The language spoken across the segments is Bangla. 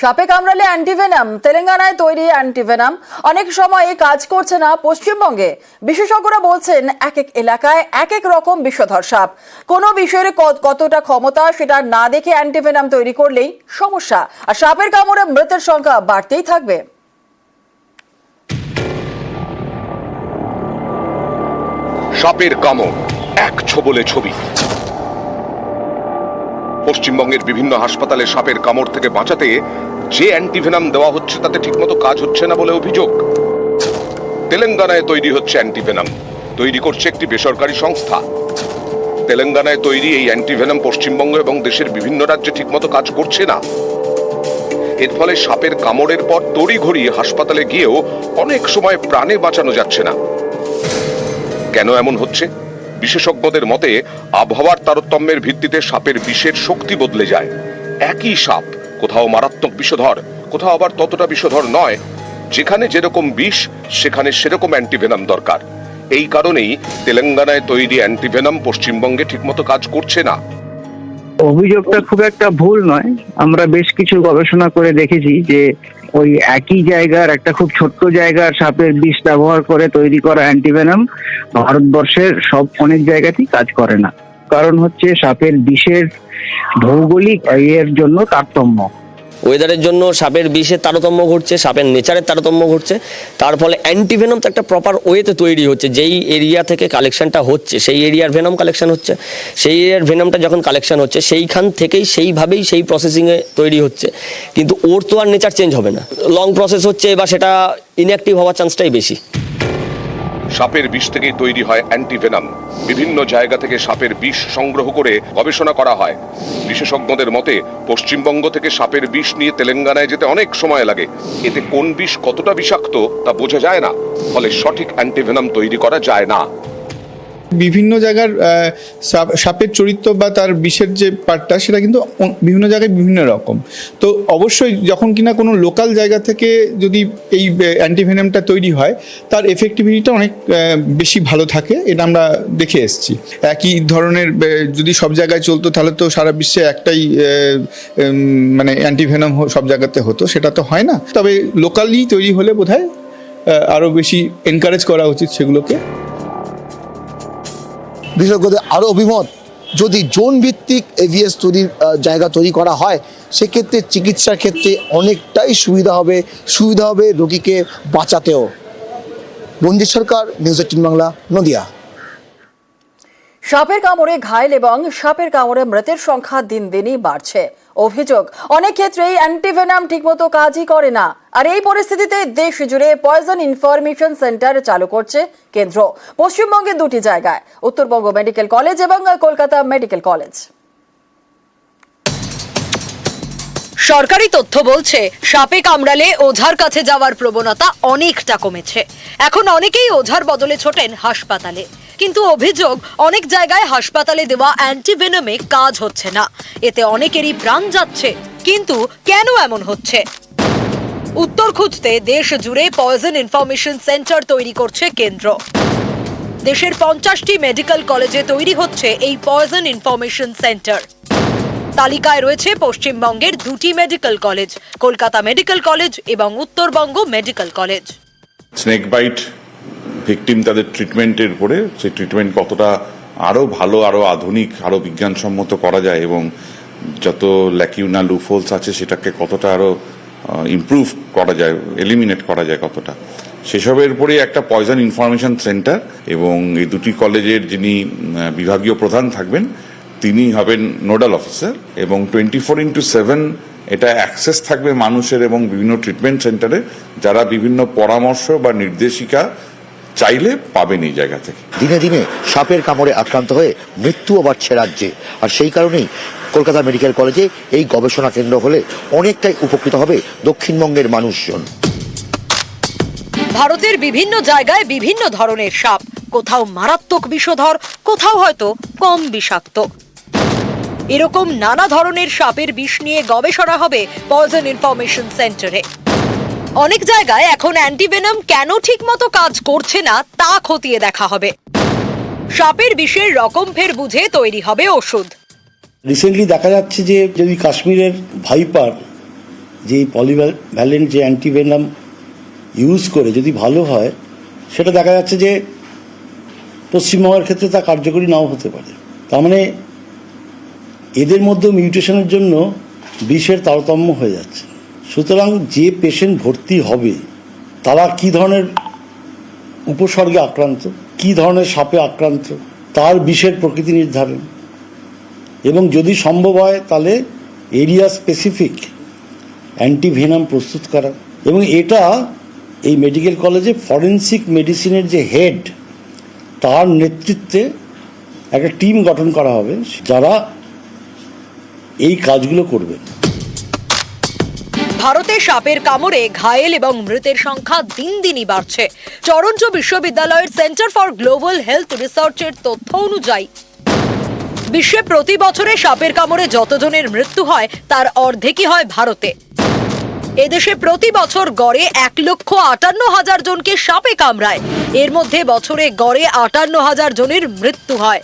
সাপে কামড়ালে অ্যান্টিভেনাম, তেলেঙ্গানায় তৈরি অ্যান্টিভেনাম। অনেক সময় কাজ করছে না পশ্চিমবঙ্গে। বিশেষজ্ঞরা বলছেন এক এক এলাকায় এক এক রকম বিষধর সাপ। কোনো বিষয়ের কতটা ক্ষমতা সেটা না দেখে অ্যান্টিভেনাম তৈরি করলেই সমস্যা। আর সাপের কামড়ে মৃতের সংখ্যা বাড়তেই থাকবে। সাপের কামড়, এক ছবলে ছবি। পশ্চিমবঙ্গের বিভিন্ন হাসপাতালে সাপের কামড় থেকে বাঁচাতে যে অ্যান্টিভেনাম দেওয়া হচ্ছে তাতে ঠিকমতো কাজ হচ্ছে না বলে অভিযোগ। তেলেঙ্গানায় তৈরি হচ্ছে অ্যান্টিভেনাম। তৈরি করছে একটি বেসরকারি সংস্থা। তেলেঙ্গানায় তৈরি এই অ্যান্টিভেনাম পশ্চিমবঙ্গ এবং দেশের বিভিন্ন রাজ্যে ঠিকমতো কাজ করছে না। এর ফলে সাপের কামড়ের পর তড়িঘড়ি হাসপাতালে গিয়েও অনেক সময় প্রাণে বাঁচানো যাচ্ছে না। কেন এমন হচ্ছে? বিশেষজ্ঞদের মতে, আবহাওয়ার তারতম্যের ভিত্তিতে সাপের বিষের শক্তি বদলে যায়। একই সাপ কোথাও মারাত্মক বিষধর, কোথাও আবার ততটা বিষধর নয়। যেখানে যেরকম বিষ, সেখানে সেরকম অ্যান্টিভেনাম দরকার। এই কারণেই তেলেঙ্গানায় তৈরি অ্যান্টিভেনাম পশ্চিমবঙ্গে ঠিকমতো কাজ করছে না। অভিযোগটা খুব একটা ভুল নয়। আমরা বেশ কিছু গবেষণা করে দেখেছি যে ওই একই জায়গার একটা খুব ছোট্ট জায়গার সাপের বিষ ব্যবহার করে তৈরি করা অ্যান্টিভেনাম ভারতবর্ষের সব অনেক জায়গাতেই কাজ করে না। কারণ হচ্ছে সাপের বিষের ভৌগোলিক এর জন্য তারতম্য। ওয়েদারের জন্য সাপের বিষের তারতম্য ঘটছে, সাপের নেচারের তারতম্য ঘটছে। তার ফলে অ্যান্টিভেনম তো একটা প্রপার ওয়েতে তৈরি হচ্ছে, যেই এরিয়া থেকে কালেকশনটা হচ্ছে, সেই এরিয়ার ভেনম কালেকশন হচ্ছে। সেই এরিয়ার ভেনমটা যখন কালেকশন হচ্ছে, সেইখান থেকেই, সেইভাবেই সেই প্রসেসিংয়ে তৈরি হচ্ছে। কিন্তু ওর তো আর নেচার চেঞ্জ হবে না। লং প্রসেস হচ্ছে বা সেটা ইনঅ্যাক্টিভ হওয়ার চান্সটাই বেশি। সাপের বিষ থেকেই তৈরি হয় অ্যান্টিভেনাম। বিভিন্ন জায়গা থেকে সাপের বিষ সংগ্রহ করে গবেষণা করা হয়। বিশেষজ্ঞদের মতে, পশ্চিমবঙ্গ থেকে সাপের বিষ নিয়ে তেলেঙ্গানায় যেতে অনেক সময় লাগে। এতে কোন বিষ কতটা বিষাক্ত তা বোঝা যায় না। ফলে সঠিক অ্যান্টিভেনাম তৈরি করা যায় না। বিভিন্ন জায়গার সাপ- সাপের চরিত্র বা তার বিষের যে পার্টটা, সেটা কিন্তু বিভিন্ন জায়গায় বিভিন্ন রকম। তো অবশ্যই যখন কিনা কোনো লোকাল জায়গা থেকে যদি এই অ্যান্টিভেনামটা তৈরি হয়, তার এফেক্টিভিটিটা অনেক বেশি ভালো থাকে, এটা আমরা দেখে এসেছি। একই ধরনের যদি সব জায়গায় চলতো, তাহলে তো সারা বিশ্বে একটাই মানে অ্যান্টিভেনাম সব জায়গাতে হতো, সেটা তো হয় না। তবে লোকালি তৈরি হলে বোধহয় আরও বেশি এনকারেজ করা উচিত সেগুলোকে। বিশেষজ্ঞদের আরও অভিমত, যদি জোন ভিত্তিক এভিএস তৈরির জায়গা তৈরি করা হয়, সেক্ষেত্রে চিকিৎসার ক্ষেত্রে অনেকটাই সুবিধা হবে সুবিধা হবে রোগীকে বাঁচাতেও। Ranjit Sarkar news eighteen Bangla, Nadia. সাপের কামড়ে ঘায়ল এবং সাপের কামড়ে মৃতের সংখ্যা দিন দিনই বাড়ছে। অভিযোগ। অনেক ক্ষেত্রেই অ্যান্টিভেনাম ঠিকমতো কাজই করে না। আর এই পরিস্থিতিতে দেশ জুড়ে পয়জন ইনফরমেশন সেন্টার চালু করছে কেন্দ্র। পশ্চিমবঙ্গের দুটি জায়গায়, উত্তরবঙ্গ মেডিকেল কলেজ এবং কলকাতা মেডিকেল কলেজ। সরকারি তথ্য বলছে, সাপে কামড়ালে ওঝার কাছে যাওয়ার প্রবণতা অনেকটা কমেছে। এখন অনেকেই ওঝার বদলে ছোটেন হাসপাতালে। কিন্তু অভিযোগ, অনেক জায়গায় হাসপাতালে দেওয়া অ্যান্টিভেনমে কাজ হচ্ছে না। এতে অনেকেরই প্রাণ যাচ্ছে, কিন্তু কেন এমন হচ্ছে? উত্তর খুঁজতে দেশ জুড়ে পয়জন ইনফরমেশন সেন্টার তৈরি করছে কেন্দ্র। দেশের পঞ্চাশটি মেডিকেল কলেজে তৈরি হচ্ছে এই পয়জন ইনফরমেশন সেন্টার তালিকায় রয়েছে পশ্চিমবঙ্গের দুটি medical college Kolkata medical college এবং Uttarbanga medical college snake bite victim তাদের ট্রিটমেন্টের উপরে, সেই ট্রিটমেন্ট কতটা আরও ভালো আরও আধুনিক আরও বিজ্ঞানসম্মত করা যায় এবং যত ল্যাকিউনা লুফোলস আছে সেটাকে কতটা আরও ইমপ্রুভ করা যায় এলিমিনেট করা যায় কতটা। সেসবের উপরে একটা পয়জন ইনফরমেশন সেন্টার এবং এই দুটি কলেজের যিনি বিভাগীয় প্রধান থাকবেন, তিনি হবেন নোডাল অফিসার এবং টোয়েন্টি ফোর ইন্টু সেভেন এটা অ্যাক্সেস থাকবে মানুষের এবং বিভিন্ন ট্রিটমেন্ট সেন্টারে যারা বিভিন্ন পরামর্শ বা নির্দেশিকা চাইলে পাবেন এই জায়গা থেকে। দিনে দিনে সাপের কামড়ে আক্রান্ত হয়ে মৃত্যুও বাড়ছে রাজ্যে। আর সেই কারণেই কলকাতা মেডিকেল কলেজে এই গবেষণা কেন্দ্র হলে অনেকটাই উপকৃত হবে দক্ষিণবঙ্গের মানুষজন। ভারতের বিভিন্ন জায়গায় বিভিন্ন ধরনের সাপ। কোথাও মারাত্মক বিষধর কোথাও হয়তো কম বিষাক্ত। এরকম নানা ধরনের সাপের বিষ নিয়ে গবেষণা হবে পয়জন ইনফরমেশন সেন্টারে অনেক জায়গায় এখন অ্যান্টিভেনম কেন ঠিকমতো কাজ করছে না, তা খতিয়ে দেখা হবে। সাপের বিষের রকম ফের বুঝে তৈরি হবে ওষুধ। রিসেন্টলি দেখা যাচ্ছে যে যদি কাশ্মীরের ভাইপার, যে পলিভ্যালেন্ট যে অ্যান্টিভেনাম ইউজ করে, যদি ভালো হয়, সেটা দেখা যাচ্ছে যে পশ্চিমবঙ্গের ক্ষেত্রে তা কার্যকরী নাও হতে পারে। তার মানে এদের মধ্যে মিউটেশনের জন্য বিষের তারতম্য হয়ে যাচ্ছে। সুতরাং যে পেশেন্ট ভর্তি হবে, তারা কি ধরনের উপসর্গে আক্রান্ত, কি ধরনের সাপে আক্রান্ত, তার বিষের প্রকৃতি নির্ধারণ। এবং যদি সম্ভব হয়, তাহলে এরিয়া স্পেসিফিক অ্যান্টিভেনাম প্রস্তুত করা। এবং এটা এই মেডিকেল কলেজে ফরেন্সিক মেডিসিনের যে হেড তার নেতৃত্বে একটা টিম গঠন করা হবে, যারা এই কাজগুলো করবেন ভারতে সাপের কামড়ে ঘায়েল এবং মৃতের সংখ্যা দিন দিনই বাড়ছে। টরন্টো বিশ্ববিদ্যালয়ের সেন্টার ফর গ্লোবাল হেলথ রিসার্চের তথ্য অনুযায়ী, বিশ্বে প্রতি বছরে সাপের কামড়ে যতজনের মৃত্যু হয়, তার অর্ধেকই হয় ভারতে। এদেশে প্রতি বছর গড়ে এক লক্ষ আটান্ন হাজার জনকে সাপে কামড়ায়। এর মধ্যে বছরে গড়ে আটান্ন হাজার জনের মৃত্যু হয়।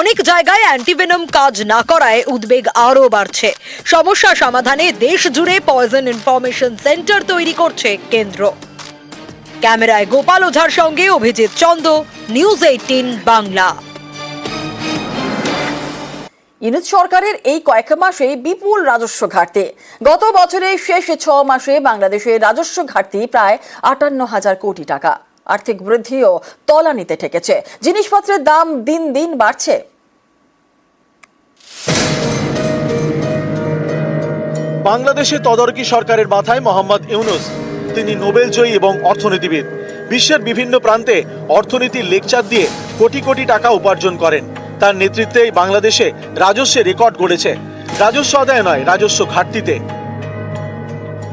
অনেক জায়গায় অ্যান্টিভেনম কাজ না করায় উদ্বেগ আরও বাড়ছে। সমস্যা সমাধানে দেশ জুড়ে পয়জন ইনফরমেশন সেন্টার তৈরি করছে কেন্দ্র। ক্যামেরায় গোপাল ওঝার সঙ্গে Abhijit Chanda news eighteen Bangla. Unit সরকারের এই কয়েক মাসে বিপুল রাজস্ব ঘাটতি। গত বছরের শেষ ছ মাসে বাংলাদেশের রাজস্ব ঘাটতি প্রায় আটান্ন হাজার কোটি টাকা। আর্থিক বৃদ্ধিও তলানিতে ঠেকেছে। জিনিসপত্রের দাম দিন দিন বাড়ছে। বাংলাদেশে তদারকি সরকারের মাথায় মোহাম্মদ ইউনুস। তিনি নোবেল জয়ী এবং অর্থনীতিবিদ। বিশ্বের বিভিন্ন প্রান্তে অর্থনীতির লেকচার দিয়ে কোটি কোটি টাকা উপার্জন করেন। তার নেতৃত্বেই বাংলাদেশে রাজস্বে রেকর্ড গড়েছে। রাজস্ব আদায় নয়, রাজস্ব ঘাটতিতে।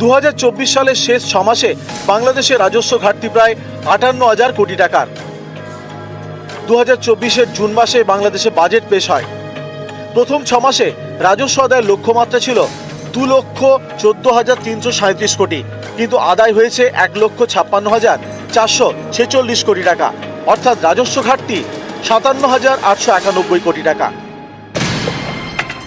দু হাজার চব্বিশ সালের শেষ ছ মাসে বাংলাদেশের রাজস্ব ঘাটতি প্রায় আটান্ন হাজার কোটি টাকার। দু হাজার জুন মাসে বাংলাদেশে বাজেট পেশ হয়। প্রথম ছ মাসে রাজস্ব আদায়ের লক্ষ্যমাত্রা ছিল দু লক্ষ চোদ্দ হাজার তিনশো সাঁত্রিশ কোটি, কিন্তু আদায় হয়েছে এক লক্ষ ছাপ্পান্ন হাজার চারশো ছেচল্লিশ কোটি টাকা। অর্থাৎ রাজস্ব ঘাটতি সাতান্ন হাজার আটশো একানব্বই কোটি টাকা।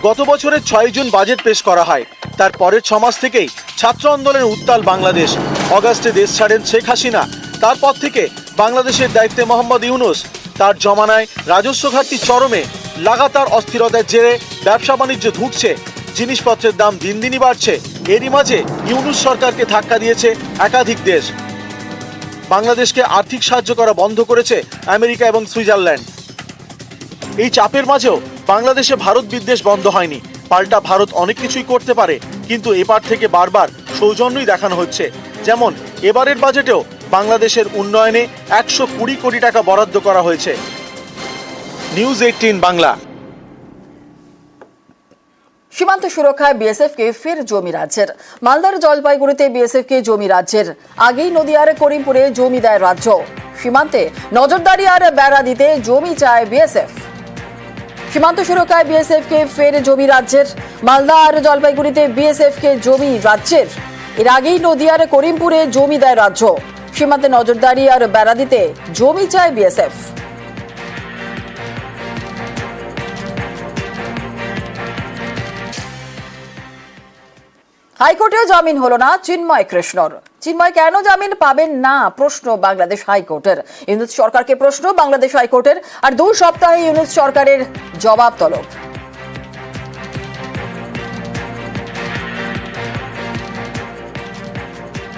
গত বছরের ছয় জুন বাজেট পেশ করা হয়। তার পরের ছমাস থেকেই ছাত্র আন্দোলনের উত্তাল বাংলাদেশ। অগাস্টে দেশ ছাড়েন শেখ হাসিনা। তারপর থেকে বাংলাদেশের দায়িত্বে মোহাম্মদ ইউনুস। তার জমানায় রাজস্ব ঘাটতি চরমে, লাগাতার অস্থিরতার জেরে ব্যবসা বাণিজ্য ধুঁকছে। জিনিসপত্রের দাম দিন দিনই বাড়ছে। এরই মাঝে ইউনুস সরকারকে ধাক্কা দিয়েছে একাধিক দেশ। বাংলাদেশকে আর্থিক সাহায্য করা বন্ধ করেছে আমেরিকা এবং সুইজারল্যান্ড। এই চাপের মাঝেও বাংলাদেশে ভারত বিদ্বেষ বন্ধ হয়নি। পাল্টা ভারত অনেক কিছুই করতে পারে। কিন্তু এপার থেকে বারবার সৌজন্যই দেখানো হচ্ছে। যেমন, এবারের বাজেটেও বাংলাদেশের উন্নয়নে একশো কুড়ি কোটি টাকা বরাদ্দ করা হয়েছে। News eighteen Bangla. সীমান্ত সুরক্ষায় বিএসএফ কে ফের জমি রাজ্যের। মালদার জলপাইগুড়িতে বিএসএফ কে জমি রাজ্যের। আগেই নদিয়ার করিমপুরে জমি দেয় রাজ্য। সীমান্তে নজরদারি আর বেড়া দিতে জমি চায় বিএসএফ। সীমান্ত সুরক্ষায় বিএসএফ কে ফের জমি রাজ্যের। মালদা আর জলপাইগুড়িতে বিএসএফ কে জমি রাজ্যের। এর আগেই নদিয়ার করিমপুরে জমি দেয় রাজ্য। সীমান্তে নজরদারি আর বেড়া দিতে জমি চায় বিএসএফ। হাইকোর্টেও জামিন হলো না চিন্ময় কৃষ্ণর। চিন্ময় কেন জামিন পাবেন না? প্রশ্ন বাংলাদেশ হাইকোর্টের। ইউনুস সরকারকে প্রশ্ন বাংলাদেশ হাইকোর্টের। আর দুই সপ্তাহে ইউনুস সরকারের জবাব তলব।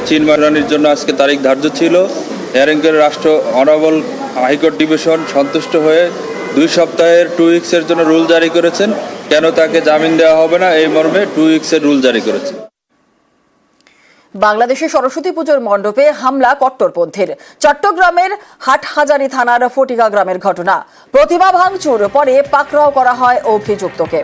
চিন্ময় রানীর জন্য আজকে তারিখ ধার্য ছিল। হেয়ারিংয়ের রাষ্ট্র অনারেবল হাইকোর্ট ডিভিশন সন্তুষ্ট হয়ে দুই সপ্তাহের টু উইক্সের জন্য রুল জারি করেছেন। কেন তাকে জামিন দেওয়া হবে না? এই মর্মে টু উইক্সের রুল জারি করেছে। বাংলাদেশে সরস্বতী পুজোর মণ্ডপে হামলা কট্টরপন্থীর। চট্টগ্রামের হাটহাজারী থানার ফটিকা গ্রামের ঘটনা। প্রতিমা ভাঙচুর, পরে পাকড়াও করা হয় অভিযুক্তকে।